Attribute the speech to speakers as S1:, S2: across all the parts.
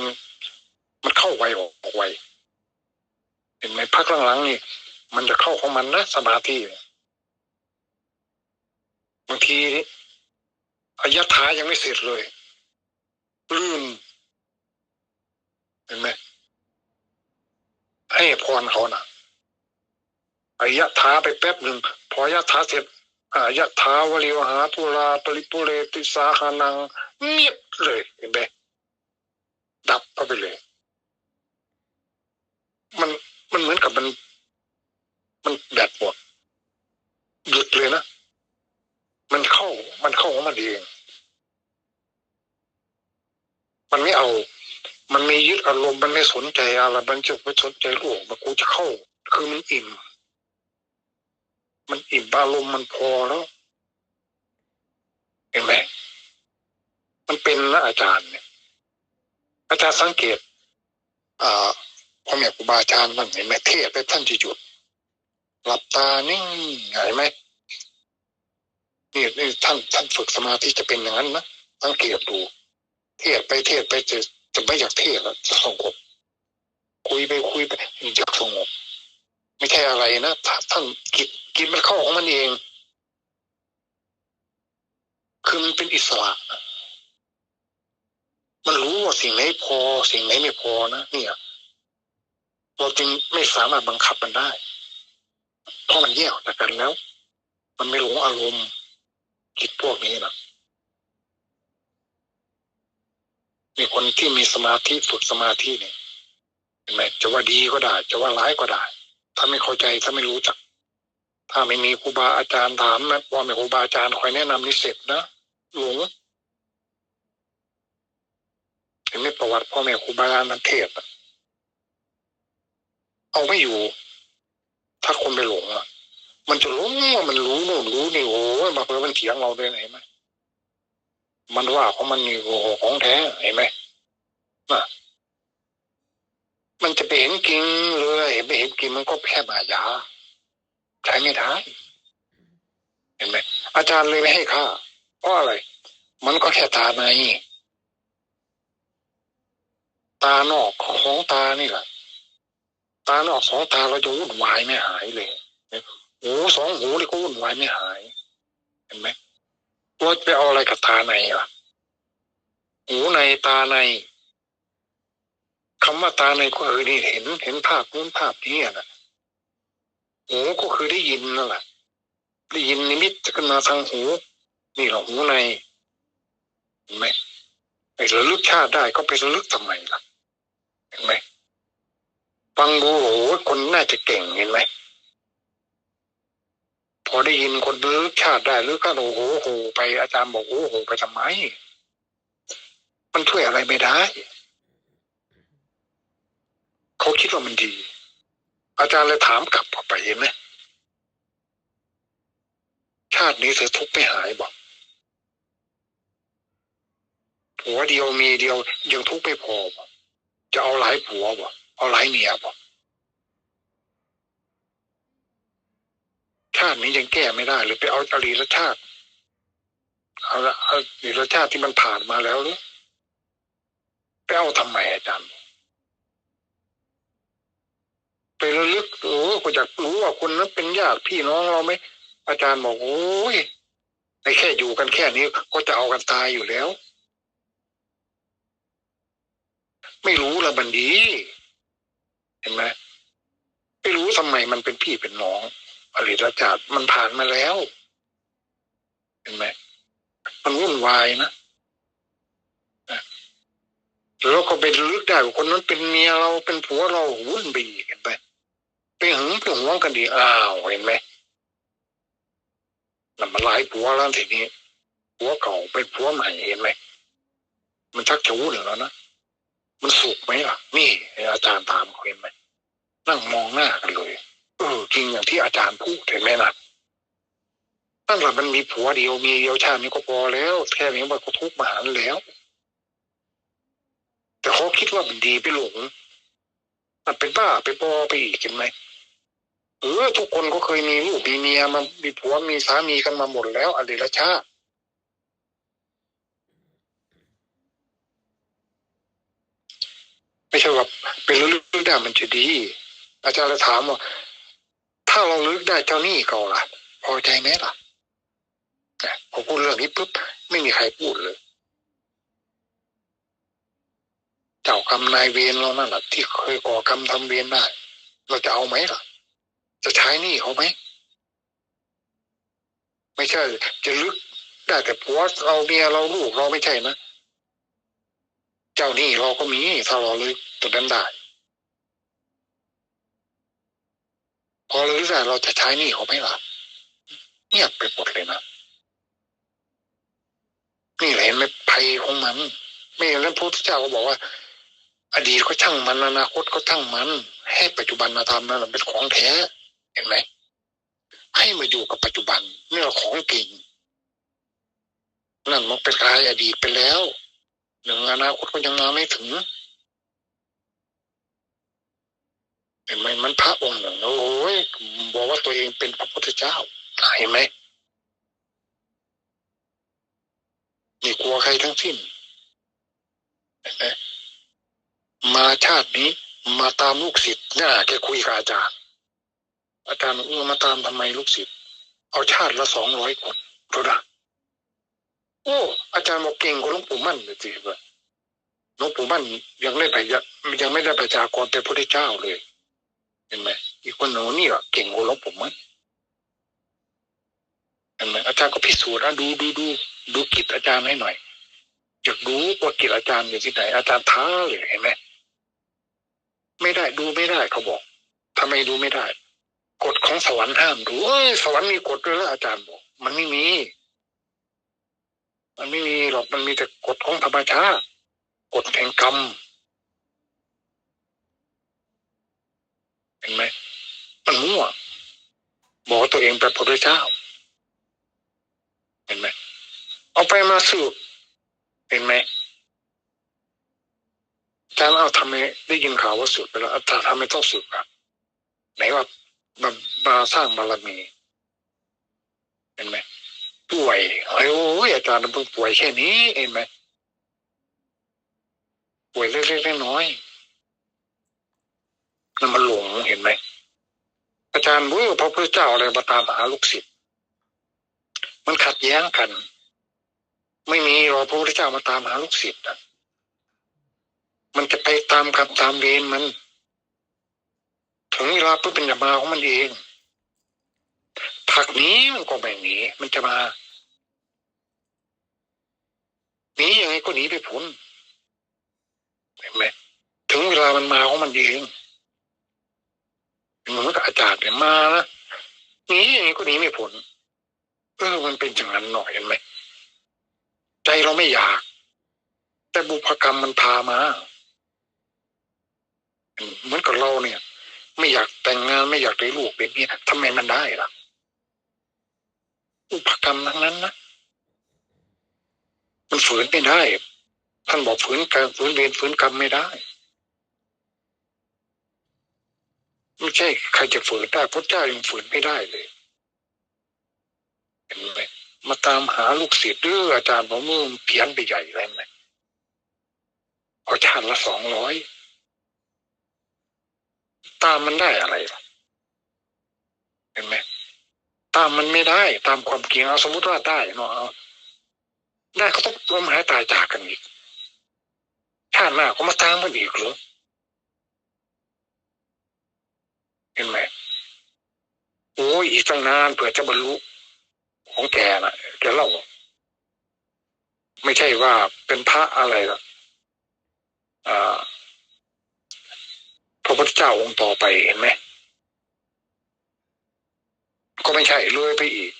S1: นี่แหละอารมันเข้าไวออกไวเห็นไหมพักหลังๆนี่ มันจะเข้าของมันนะสมาธิบางทีอายถายังไม่เสร็จเลยลืมเห็นไหมให้พรเขานะอายถาไปแป๊บหนึ่งพออายถาเสร็จอายถาวริวหาตุลาปริปุเรติสาหานังเงียบเลยเห็นไหม ดับเข้าไปเลย มันมันเหมือนกับมัน มันแบตหมดหยุดเลยนะมันเข้า มันเข้าของมันเองมันไม่เอา มันไม่ยึดอารมณ์ มันไม่สนใจอะไร มันจะไม่สนใจโลกมันกูจะเข้า คือมันอิ่ม มันอิ่มอารมณ์มันพอแล้วเห็นไหมมันเป็นนะอาจารย์เนี่ย อาจารย์สังเกตพ่อแม่ครูบาอาจารย์นั่นเห็นไหมเทศไปท่านจะหยุด หลับตานิ่งเห็นไหมนี่นี่ท่านท่านฝึกสมาธิจะเป็นอย่างนั้นนะสังเกตดู เทศไปเทศไปจะจะไม่อยากเทศแล้วจะสงบคุยไปคุยไปอยากสงบไม่ใช่อะไรนะท่านกิจกิจมันเข้าของมันเองคือมันเป็นอิสระ มันรู้ว่าสิ่งไหนพอ สิ่งไหนไม่พอนะเนี่ยเราจึงไม่สามารถบังคับมันได้ เพราะมันแยกออกจากกันแล้ว มันไม่หลงอารมณ์จิตพวกนี้นะมีคนที่มีสมาธิฝึกสมาธิเนี่ยเห็นไหมจะว่าดีก็ได้ จะว่าร้ายก็ได้ ถ้าไม่เข้าใจถ้าไม่รู้จัก ถ้าไม่มีครูบาอาจารย์ถามนะว่าไม่ครูบาอาจารย์คอยแนะนำนี่เสร็จนะหลง เห็นไหมประวัติพ่อแม่ครูบาอาจารย์นันเทศน์อะเอาไม่อยู่ ถ้าคนไปหลงอะ มันจะหลงว่ามันรู้โน่นรู้นี่โอ้ยมาเพื่อมันเถียงเราด้วยนะเห็นไหมมันว่าของมันโอ้โหของแท้เห็นไหมน่ะมันจะไปเห็นจริงเลยเห็นไปเห็นจริงมันก็แค่มายาใช้ไม่ได้เห็นไหมอาจารย์เลยไม่ให้ค่าเพราะอะไร มันก็แค่ตาใน ตานอกของตานี่แหละตาออกสองตาเราจะวุ่นวายไม่หายเลยหูสองหูนี่ก็วุ่นวายไม่หาย เห็นไหมเราไปเอาอะไรกับตาในล่ะ หูในตาในคำว่าตาในก็คือนี่เห็นเห็นภาพนู้นภาพนี้นะหูก็คือได้ยินนั่นแหละได้ยินนิมิตจะขึ้นมาทางหู นี่เราหูในเห็นไหมไอ้ระลึกชาติได้ก็ไประลึกทำไมล่ะ เห็นไหมฟังดูโอ้โหคนน่าจะเก่งเห็นไหมพอได้ยินคนลึกชาติได้หรือก็โอ้โหโหไปอาจารย์บอกโอ้โหไปทำไม มันช่วยอะไรไม่ได้เขาคิดว่ามันดี อาจารย์เลยถามกลับออกไปเห็นไหมชาตินี้เธอทุกข์ไม่หายบอกผัวเดียวมีเดียวยังทุกข์ไม่พอบอก จะเอาหลายผัวบอเอาหลายเมียบอชาตินี้ยังแก้ไม่ได้หรือไปเอาอดีตชาติเอาละเอาอดีตชาติที่มันผ่านมาแล้วหรือไปเอาทำไมอาจารย์ไประลึกโอ้ก็อยากรู้ว่าคนนั้นเป็นญาติพี่น้องเราไหมอาจารย์บอกโอ้ยไอ้แค่อยู่กันแค่นี้ก็จะเอากันตายอยู่แล้ว ไม่รู้ละบันดีเห็นไหมไม่รู้ทำไมมันเป็นพี่เป็นน้องอริตชาติมันผ่านมาแล้ว เห็นไหมมันวุ่นวายนะแล้วก็ไปลึกได้ว่าคนนั้นเป็นเมียเราเป็นผัวเราวุ่นไปอีกเห็นไหมไปหึงไปหวงกันดีอ้าวเห็นไหมนั่นมันหลายผัวแล้วทีนี้ผัวเก่าไปผัวใหม่เห็นไหมมันชักจะวุ่นแล้วนะ มันสุกไหมล่ะ นี่อาจารย์ถามเขาเห็นไหมนั่งมองหน้ากันเลยเออจริงอย่างที่อาจารย์พูดเห็นไหมนะนั่นแหละมันมีผัวเดียวมีเดียวชาตินี้ก็พอแล้ว แค่นี้มันก็ทุกข์มหาแล้ว แต่เขาคิดว่ามันดีไปหลงมันเป็นบ้าไปปอไปอีกเห็นไหมเออทุกคนก็เคยมีลูกมีเมียมามีผัวมีสามีกันมาหมดแล้วอดีตชาติ ใช่ว่าเป็นระลึกได้มันจะดี อาจารย์ถามว่า ถ้าเราลึกได้เจ้าหนี้เก่าล่ะ พอใจไหมล่ะพอพูดเรื่องนี้ปุ๊บไม่มีใครพูดเลย เจ้ากรรมนายเวรเรานั่นแหละที่เคยก่อกรรมทำเวรได้ เราจะเอาไหมล่ะ จะใช้หนี้เขาไหมไม่ใช่ จะลึกได้แต่ผัวเราเมียเราลูกเราไม่ใช่นะ เจ้าหนี้เราก็มีถ้าเราลึกตัวนั้นได้ พอเราลึกได้เราจะใช้หนี้เขาไหมล่ะเงียบไปหมดเลยนะนี่เห็นไหมภัยของมัน ไม่อย่างนั้นพระพุทธเจ้าก็บอกว่า อดีตก็ช่างมันอนาคตก็ช่างมัน ให้ปัจจุบันมาทำนั่นเป็นของแท้เห็นไหมให้มาอยู่กับปัจจุบันนี่เราของจริงนั่นมันเป็นกายอดีตไปแล้ว หนึ่งอนาคตก็ยังมาไม่ถึงเห็นไหมมันพระองค์หนึ่งโอ้ยบอกว่าตัวเองเป็นพระพุทธเจ้าเห็นไหมไม่กลัวใครทั้งสิ้นมาชาตินี้มาตามลูกศิษย์น่าแกคุยกับอาจารย์ อาจารย์เออมาตามทำไมลูกศิษย์เอาชาติละสองร้อยคนดูนะ โอ้อาจารย์บอกเก่งกว่าหลวงปู่มั่นเลยสิว่าหลวงปู่มั่นยังไม่ไปยังไม่ได้ประชากรเป็นพระเจ้าเลย เห็นไหมอีกคนหนึ่งนี่อะเก่งกว่าหลวงปู่มั่นเห็นไหมอาจารย์ก็พิสูจน์อะดูดูดูดูกิจอาจารย์ให้หน่อยอยากรู้ว่ากิจอาจารย์อยู่ที่ไหน อาจารย์ท้าเลยเห็นไหมไม่ได้ดูไม่ได้เขาบอกทำไมดูไม่ได้ กฎของสวรรค์ห้ามดูเอ้ยสวรรค์มีกฎด้วยแล้วอาจารย์บอก มันไม่มี มันไม่มีหรอกมันมีแต่กฎของธรรมชาติกฎแห่งกรรมเห็นไหมมันมั่วบอกตัวเองเป็นพระเจ้า เห็นไหมเอาไปมาสืบเห็นไหมอาจารเอาทำไมได้ยินข่าวว่าสืบไปแล้วอาจาทำไมต้องสืบอะไหนว่ามามาสร้างบารมี เห็นไหม ป่วยโอ้ยอาจารย์เพิ่งป่วยแค่นี้เห็นไหมป่วยเล็กๆน้อยๆนั่นมันหลงเห็นไหมอาจารย์รู้พระพุทธเจ้าอะไรมาตามหาลูกศิษย์มันขัดแย้งกัน ไม่มีหรอกพระพุทธเจ้ามาตามหาลูกศิษย์นะมันจะไปตามคำตามเวรมัน ถึงเวลาปุ๊บเป็นจะมาของมันเองผักนี้มันก็ไม่หนีมันจะมา หนียังไงก็หนีไปพ้นเห็นไหมถึงเวลามันมาของมันเองเหมือนกับอาจารย์เนี่ยมานะหนียังไงก็หนีไม่พ้นเออมันเป็นอย่างนั้นหน่อยเห็นไหมใจเราไม่อยาก แต่บุพกรรมมันพามาเหมือนกับเราเนี่ย ไม่อยากแต่งงานไม่อยากได้ลูกเป็นนี้ทำไมมันได้ล่ะ อุปกรรมทั้งนั้นนะ มันฝืนไม่ได้ ท่านบอกฝืนการฝืนเวรฝืนกรรมไม่ได้ไม่ใช่ใครจะฝืนได้พระเจ้ายังฝืนไม่ได้เลยเห็นไหมมาตามหาลูกศิษย์หรืออาจารย์ผมมือเพี้ยนไปใหญ่เลยไหมเอาชาติละสองร้อยตามมันได้อะไรเห็นไหมตามมันไม่ได้ ตามความจริงเอาสมมติว่าได้เนาะ ได้เขาต้องล้มหายตายจากกันอีกชาติหน้าก็มาตามมันอีกหรอเห็นไหมโอ้ยอีกตั้งนานเผื่อจะบรรลุของแกนะแกเล่าไม่ใช่ว่าเป็นพระอะไรหรอกอ่าพระพุทธเจ้าองค์ต่อไปเห็นไหมก็ไม่ใช่เลยไปอีก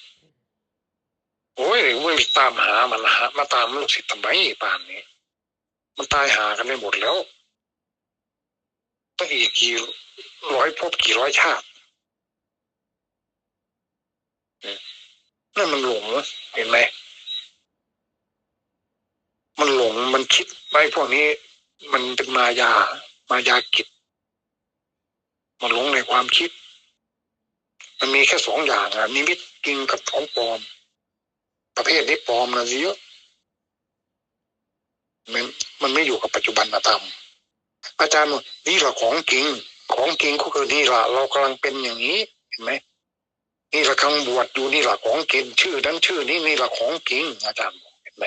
S1: โอ้ยไม่ตามหามันหามาตามลูกศิษย์ทำไมป่านนี้ มันตายหากันไม่หมดแล้วตั้งอีกกี่ร้อยพบกี่ร้อยชาตินั่นมันหลงเห็นไหมมันหลงมันคิดไปพวกนี้ มันเป็นมายา มายากิจ มันหลงในความคิด มันมีแค่สองอย่างอะนิมิตจริงกับของปลอม ประเภทนี้ปลอมนะเยอะมันมันไม่อยู่กับปัจจุบันธรรมอาจารย์นี่แหละของจริง ของจริงก็คือนี่แหละเรากำลังเป็นอย่างนี้ เห็นไหมนี่แหละกำลังบวชอยู่นี่แหละของจริงชื่อนั้นชื่อนี้นี่แหละของจริง อาจารย์เห็นไหม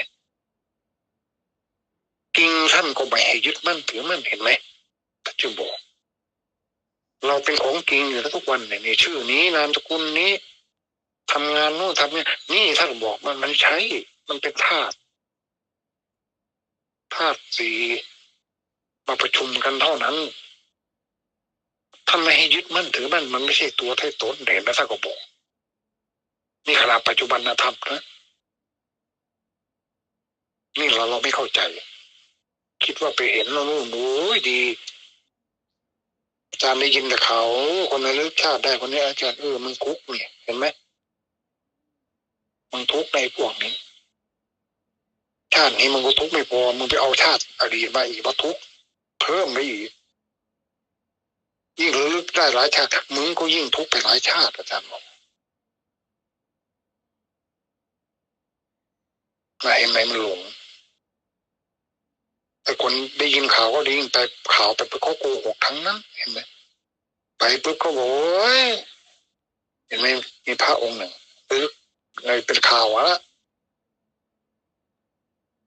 S1: จริงท่านก็ไม่ให้ยึดมั่นถือมั่นเห็นไหมพระเจ้าบอกเราเป็นของจริงอยู่ทุกวันเนี่ยชื่อนี้นามสกุลนี้ ทำงานโน่นทำนี่นี่ท่านบอกมันมันใช้ มันเป็นธาตุธาตุสีมาประชุมกันเท่านั้นถ้านไม่ให้ยึดมั่นถือมั่นมันไม่ใช่ตัวไท้ตนเห็นไหมท่านก็บอกนี่ขณะปัจจุบันนะธรรมนะนี่เราเราไม่เข้าใจ คิดว่าไปเห็นแล้วนู่นโอ้ยดีอาจารย์ได้ยินแต่เขา คนนั้นลึกชาติได้คนนี้อาจารย์เออมันคุกเนี่ยเห็นไหม มันทุกในพวกนี้ชาตินี้มันก็ทุกไม่พอมึงไปเอาชาติอดีตมาอีกมาทุกเพิ่มไปอีกยิ่งลึกได้หลายชาติมึงก็ยิ่งทุกไปหลายชาติอาจารย์บอกนะเห็นไหมมันหลงไอ้คนได้ยินข่าวก็ได้ยินแต่ข่าวไปเขาโกหกทั้งนั้น เห็นไหมไปปุ๊บก็บอกโอ้ยเห็นไหมมีพระองค์หนึ่งปึ๊บ เลยเป็นข่าวอะ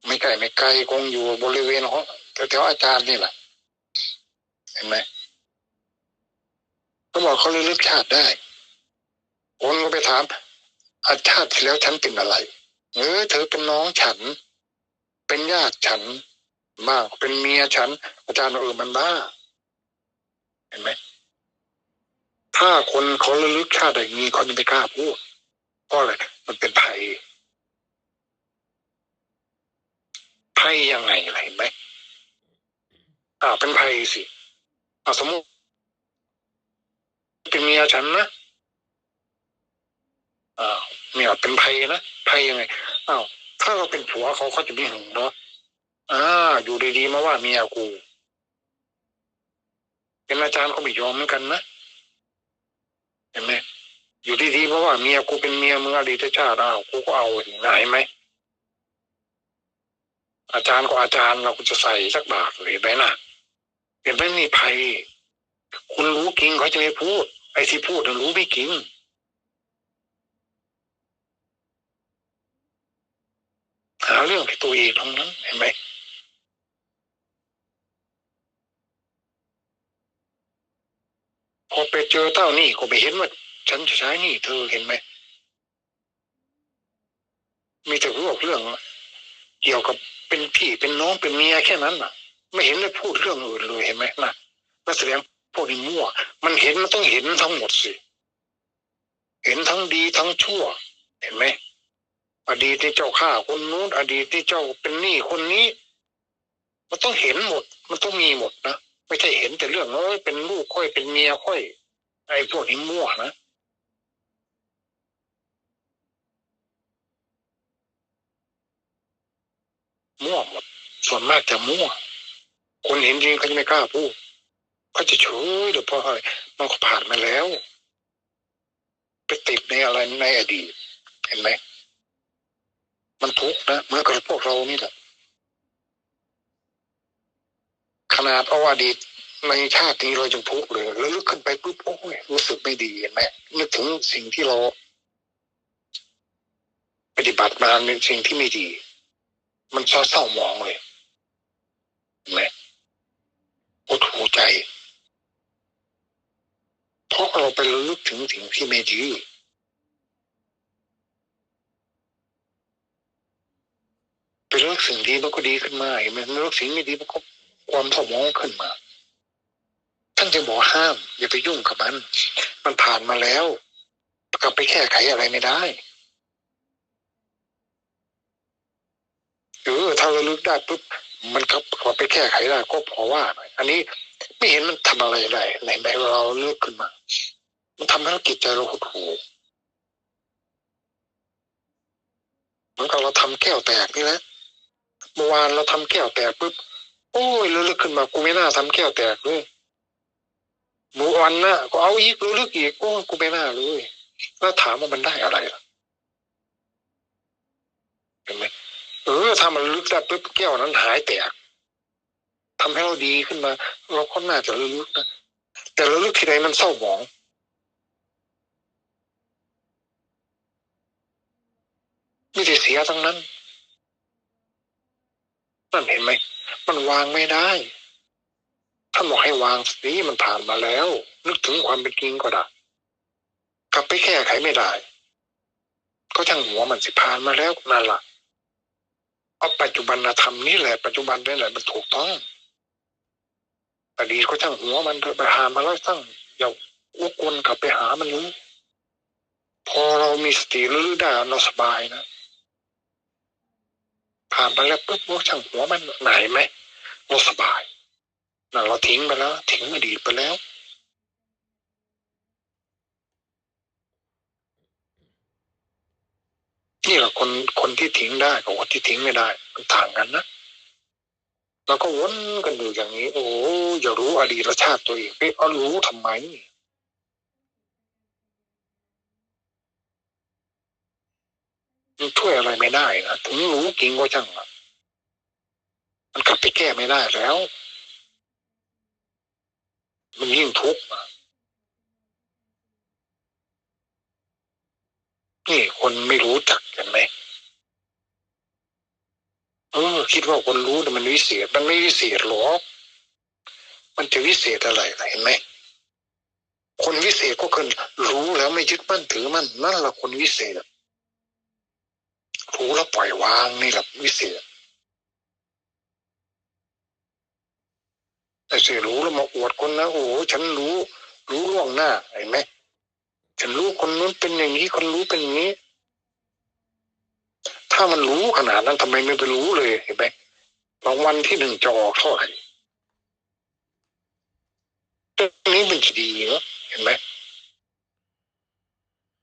S1: ไม่ไกลไม่ไกลคงอยู่บริเวณห้องแถวอาจารย์นี่แหละเห็นไหมก็บอกเขาลึกชาติได้คนก็ไปถาม อาชาติแล้วฉันเป็นอะไรเออเธอเป็นน้องฉัน เป็นญาติฉันมากเป็นเมียฉัน อาจารย์เออมันบ้า เห็นไหมถ้าคนเขาลึกชาติได้มีเขาจะไม่กล้าพูด เพราะอะไรมันเป็นภัยภัยยังไงล่ะเห็นไหมอ่าเป็นภัยสิอ่าสมมติเป็นเมียฉันนะอ่าเมียเป็นภัยนะภัยยังไงอ้าวถ้าเราเป็นผัวเขาเขาจะไม่หึงเนาะอ่าอยู่ดีๆมาว่าเมียกู เป็นอาจารย์เขาไม่ยอมเหมือนกันนะเห็นไหม อยู่ดีๆเพราะว่าเมียกูเป็นเมียมึงอดีตชาติอ้าวกูก็เอาอย่างไหนไหมอาจารย์ก็อาจารย์เราก็จะใส่สักบาทเลยเห็นไหมนะเห็นไหมมีภัยคุณรู้จริงเขาจะไม่พูด ไอ้ที่พูดน่ะรู้ไม่จริงหาเรื่องให้ตัวเองทั้งนั้นเห็นไหมพอไปเจอเต้านี่ก็ไปเห็นว่า ฉันจะใช้หนี่เธอเห็นไหม มีแต่พวกเรื่อง เกี่ยวกับเป็นพี่เป็นน้องเป็นเมียแค่นั้นน่ะ ไม่เห็นได้พูดเรื่องอื่นเลยเห็นไหมนะนักแสดงพวกนี้มั่ว มันเห็นมันต้องเห็นทั้งหมดสิ เห็นทั้งดีทั้งชั่ว เห็นไหมอดีตที่เจ้าฆ่าคนนู้นอดีตที่เจ้าเป็นหนี้คนนี้ มันต้องเห็นหมด มันต้องมีหมดนะไม่ใช่เห็นแต่เรื่องเอ้ยเป็นลูกค่อยเป็นเมียค่อยไอ้พวกนี้มั่วนะ มั่วหมดส่วนมากจะมั่ว คนเห็นจริงเขาจะไม่กล้าพูดเขาจะเฉยเดี๋ยวพราะอะไรมันก็ผ่านมาแล้ว ไปติดในอะไรในอดีต เห็นไหมมันทุกข์นะเมื่อกับพวกเรานี่แหละขนาดเอาอดีตในชาตินี้เรายังทุกข์เลยแล้วลุกขึ้นไปปุ๊บโอ้ยรู้สึกไม่ดีเห็นไหมนึกถึงสิ่งที่เรา ปฏิบัติมาในสิ่งที่ไม่ดี มันเศร้าเศร้ามองเลยนไหมโอดหูใจ เพราะเราไประลึกถึงสิ่งที่ไม่ดีไประลึกสิ่งดีมันก็ดีขึ้นมาเห็นไหมระลึกสิ่งไม่ดีมันก็ความเศร้ามองขึ้นมา ท่านจะบอกห้าม อย่าไปยุ่งกับมัน มันผ่านมาแล้วกลับไปแก้ไขอะไรไม่ได้ เออถ้าเราลึกได้ปุ๊บมันก็ไปแก้ไขได้ก็พอว่าหน่อยอันนี้ไม่เห็นมันทำอะไรได้ไหนไหนเราเลือกขึ้นมา มันทำให้เราจิตใจเราหดหู่เหมือนกับเราทำแก้วแตกนี่แหละเมื่อวานเราทำแก้วแตกปุ๊บโอ้ยเลือกขึ้นมากูไม่น่าทำแก้วแตกเลยเมื่อวันน่ะก็เอาอีกเลือกอีกโอ้กูไม่น่าเลยแล้วถามว่ามันได้อะไรล่ะเห็นไหม เออถ้ามันลึกได้ปุ๊บแก้วนั้นหายแตกทำให้เราดีขึ้นมา เราก็น่าจะลึกนะแต่เระลึกทีไรมันเศร้าหมองมีแต่เสียทั้งนั้นนั่นเห็นไหมมันวางไม่ได้ท่านบอกให้วางสิมันผ่านมาแล้ว นึกถึงความเป็นจริงก็ได้กลับไปแก้ไขไม่ได้ ก็ช่างหัวมันสิผ่านมาแล้วนั่นล่ะ เอาปัจจุบันธรรมนี่แหละปัจจุบันนี่แหละมันถูกต้องอดีตก็ช่างหัวมันไปหามาแล้วตั้งอย่าวกวนกลับไปหามันรู้พอเรามีสติรู้ได้เราสบายนะผ่านไปแล้วปุ๊บว่าช่างหัวมันไหนไหมเราสบายนั่นเราทิ้งไปแล้ว ทิ้งอดีตไปแล้ว นี่แหละคนคนที่ทิ้งได้กับคนที่ทิ้งไม่ได้ มันต่างกันนะเราก็วนกันอยู่อย่างนี้ โอ้อย่ารู้อดีตชาติตัวเองไปเอารู้ทำไมมันช่วยอะไรไม่ได้นะถึงรู้จริงก็ช่างมันกลับไปแก้ไม่ได้แล้ว มันยิ่งทุกข์อะ นี่คนไม่รู้จักกันไหมเออ คิดว่าคนรู้แต่มันวิเศษ มันไม่วิเศษหรอกมันจะวิเศษอะไรเห็นไหมคนวิเศษก็คือรู้แล้วไม่ยึดมั่นถือมั่นนั่นแหละคนวิเศษรู้แล้วปล่อยวางนี่แหละวิเศษแต่เสียรู้แล้วมาอวดคนนะโอ้ฉันรู้ รู้ล่วงหน้าเห็นไหม ฉันรู้คนนู้นเป็นอย่างนี้คนรู้เป็นอย่างนี้ ถ้ามันรู้ขนาดนั้นทำไมไม่ไปรู้เลยเห็นไหมรางวัลที่หนึ่งจะออกเท่าไหร่ตรงนี้มันจะดีเนาะเห็นไหม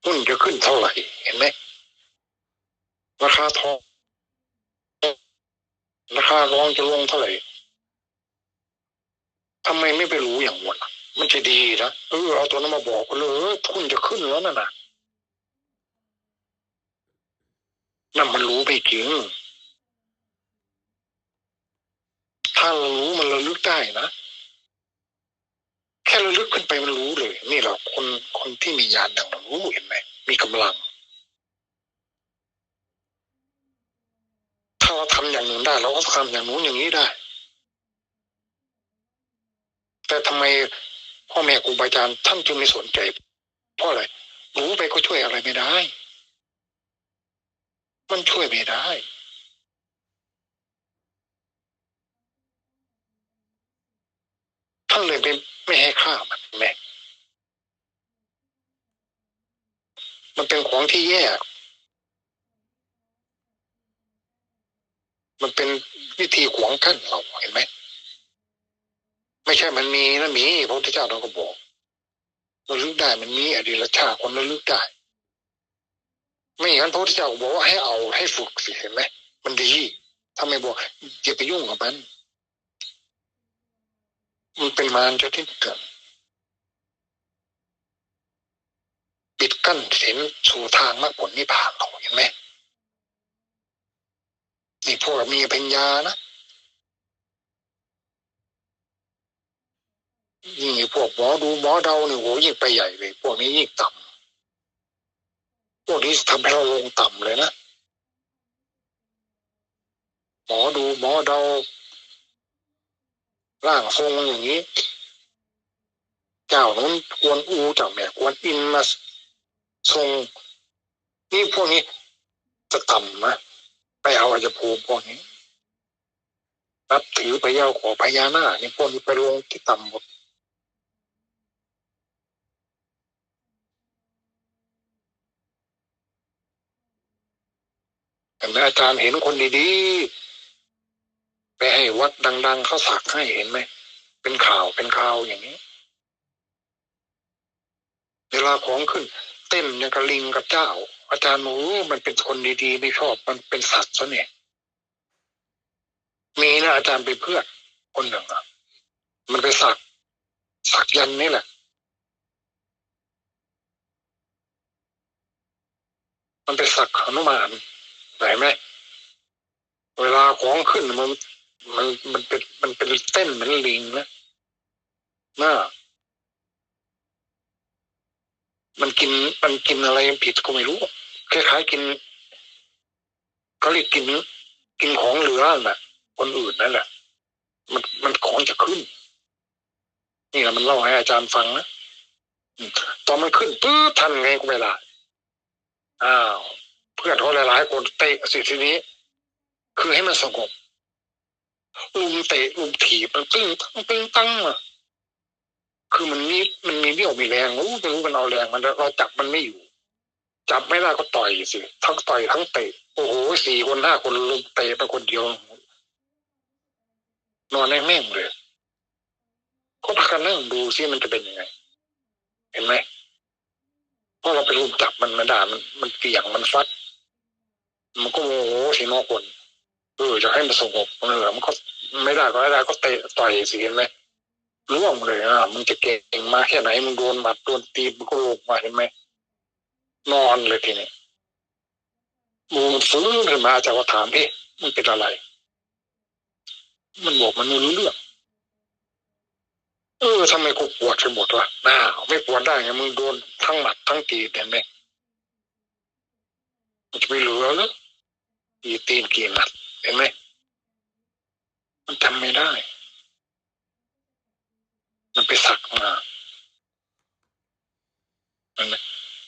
S1: หุ้นจะขึ้นเท่าไหร่ เห็นไหมราคาทองราคารองจะลงเท่าไหร่ทำไมไม่ไปรู้อย่างหมดล่ะ มันจะดีนะเออเอาตัวนั้นมาบอกเลยเออหุ้นจะขึ้นแล้วน่ะนะนั่นมันรู้ไม่จริง ถ้าเรารู้มันระลึกได้นะ แค่ระลึกขึ้นไปมันรู้เลย นี่แหละคนคนที่มีญาณอย่างรารู้เห็นไหมมีกำลัง ถ้าเราทำอย่างหนึ่งได้ เราก็ทำอย่างนู้นอย่างนี้ได้ แต่ทำไม พ่อแม่ครูบาอาจารย์ท่านจึงไม่สนใจ เพราะอะไรรู้ไปก็ช่วยอะไรไม่ได้ มันช่วยไม่ได้ท่านเลยไม่ไม่ให้ค่ามันแม่มันเป็นของที่แยกมันเป็นวิธีขวางกั้นเราเห็นไหม ไม่ใช่มันมีนะมีพระพุทธเจ้าเราก็บอกระลึกได้มันมีอดีตชาติคนระลึกได้ ไม่อย่างนั้นพระพุทธเจ้าก็บอกว่าให้เอาให้ฝึกสิเห็นไหมมันดีถ้าไม่บอกอย่าไปยุ่งกับมันมันเป็นมารจะที่เกิดปิดกั้นเส้นสู่ทางมรรคผลนิพพานเราเห็นไหมนี่พวกมีปัญญานะ ยิ่งพวกหมอดูหมอเดาเนี่ยโหยิ่งไปใหญ่เลยพวกนี้ยิ่งต่ำพวกนี้ทำให้เราลงต่ำเลยนะหมอดูหมอเดาร่างทรงอย่างนี้ เจ้านั้นกวนอูเจ้าแม่กวนอินมาทรงนี่พวกนี้จะต่ำนะไปเอาอาจจะภูมิพวกนี้นับถือไปเย้าขอพญานาคนี่พวกนี้ไปลงที่ต่ำหมด แต่แม่อาจารย์เห็นคนดีๆไปให้วัดดัง ๆเขาสักให้เห็นไหมเป็นข่าวเป็นข่าวอย่างนี้ เวลาของขึ้น เต้นอย่างกับลิงกับเจ้า อาจารย์บอกโอ้มันเป็นคนดีๆไม่ชอบมันเป็นสัตว์ซะเนี่ยมีนะอาจารย์เป็นเพื่อนคนหนึ่งอะมันไปสัก สักยันนี่แหละมันไปสักหนุมาน เห็นไหมเวลาของขึ้นมันมันมันเป็นมันเป็นเต้นเหมือนลิงนะน่ามันกินมันกินอะไรผิดก็ไม่รู้คล้ายๆกินเขาเรียกกินกินของเหลือน่ะ คนอื่นนั่นแหละมันมันของจะขึ้น นี่แหละมันเล่าให้อาจารย์ฟังนะตอนมันขึ้นปื๊ดทันไงก็ไม่ได้อ้าว เพื่อนเขาหลายๆคนเตะสิทีนี้ คือให้มันสงบลุมเตะลุมถีบมันตึ้งตั้งตึ้งตั้งอะคือมันมีมันมีเรี่ยวมีแรงรู้ไม่รู้มันเอาแรงมันเราจับมันไม่อยู่ จับไม่ได้ก็ต่อยสิทั้งต่อยทั้งเตะโอ้โหสี่คนห้าคนลุมเตะไปคนเดียวนอนแม่งเลยก็พากันนั่งดูซิมันจะเป็นยังไง เห็นไหมเพราะเราไปรุมจับมันไม่ได้มันมันเกี่ยงมันฟัด มันก็โมโหสินอคนเออจะให้มันสงบเออมันก็ไม่ได้ก็ไม่ได้ก็เตะต่อยสิเห็นไหมร่วงเลยอะมันจะเก่งมาแค่ไหนมึงโดนหมัดโดนตีมันก็ลงมาเห็นไหมนอนเลยทีนี้มูมันฟื้นขึ้นมาจารย์ก็ถามเอ๊ะมันเป็นอะไร มันบอกมันไม่รู้เรื่องเออทำไมกูปวดไปหมดวะน้าไม่ปวดได้ไงมึงโดนทั้งหมัดทั้งตีเห็นไหมมันจะไปเหลือหรือ ตีตีนกี่หมัดเห็นไหมมันจำไม่ได้ มันไปสักมาเห็นไหม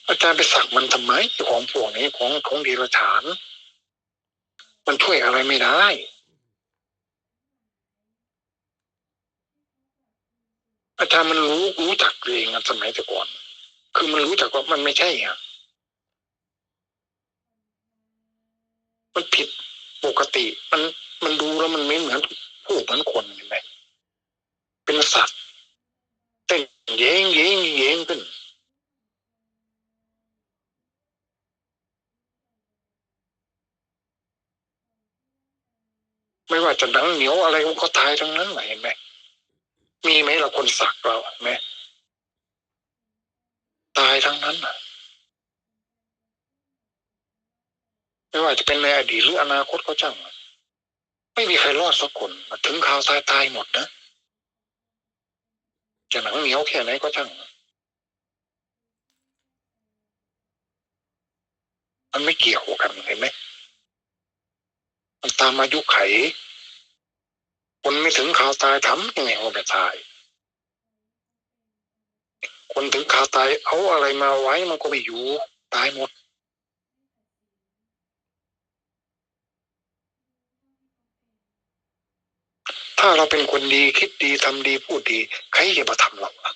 S1: อาจารย์ไปสักมันทำไมของพวกนี้ของของดีรฉาน มันช่วยอะไรไม่ได้อาจารย์มันรู้รู้จักเองสมัยแต่ก่อน คือมันรู้จักว่ามันไม่ใช่อะ มันผิดปกติ มันมันดูแล้วมันไม่เหมือนผู้เหมือนคนเห็นไหมเป็นสัตว์เต้นเย้งเย้งเย้งขึ้นไม่ว่าจะหนังเหนียวอะไรมันก็ตายทั้งนั้นเห็นไหมมีไหมเราคนสักเราเห็นไหมตายทั้งนั้นน่ะ ไม่ว่าจะเป็นในอดีตหรืออนาคตก็ช่างไม่มีใครรอดสักคนถึงข่าวตายตายหมดนะจะหนังเหนียวแค่ไหนก็ช่างมันไม่เกี่ยวกันเห็นไหมมันตามอายุไข คนไม่ถึงข่าวตายทำยังไงว่าจะตาย คนถึงข่าวตายเอาอะไรมาไว้มันก็ไม่อยู่ตายหมด ถ้าเราเป็นคนดีคิดดีทำดีพูดดี ใครจะมาทำเราอะ